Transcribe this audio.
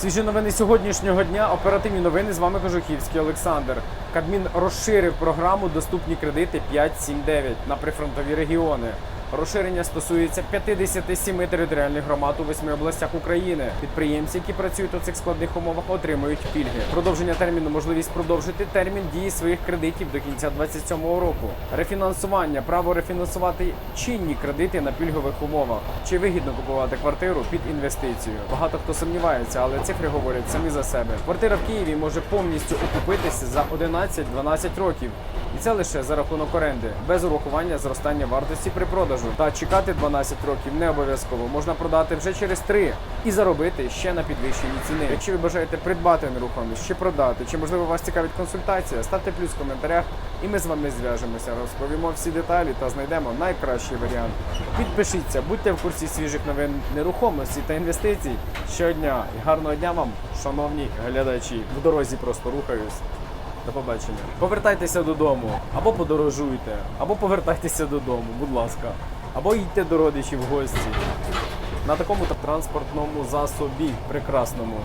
Свіжі новини сьогоднішнього дня. Оперативні новини з вами Кожухівський Олександр. Кабмін розширив програму Доступні кредити 5.7.9 на прифронтові регіони. Розширення стосується 57 територіальних громад у восьми областях України. Підприємці, які працюють у цих складних умовах, отримують пільги. Продовження терміну можливість продовжити термін дії своїх кредитів до кінця 2027 року. Рефінансування право рефінансувати чинні кредити на пільгових умовах. Чи вигідно купувати квартиру під інвестицію? Багато хто сумнівається, але цифри говорять самі за себе. Квартира в Києві може повністю окупитися за 11-12 років. І це лише за рахунок оренди, без урахування зростання вартості при продажу. Та чекати 12 років не обов'язково. Можна продати вже через 3 і заробити ще на підвищенні ціни. Якщо ви бажаєте придбати нерухомість чи продати, чи можливо вас цікавить консультація, ставте плюс в коментарях, і ми з вами зв'яжемося. Розповімо всі деталі та знайдемо найкращий варіант. Підпишіться, будьте в курсі свіжих новин нерухомості та інвестицій щодня. І гарного дня вам, шановні глядачі. В дорозі просто рухаюсь. До побачення. Повертайтеся додому, або подорожуйте, або повертайтеся додому, будь ласка, або їдьте до родичів в гості на такому транспортному засобі прекрасному.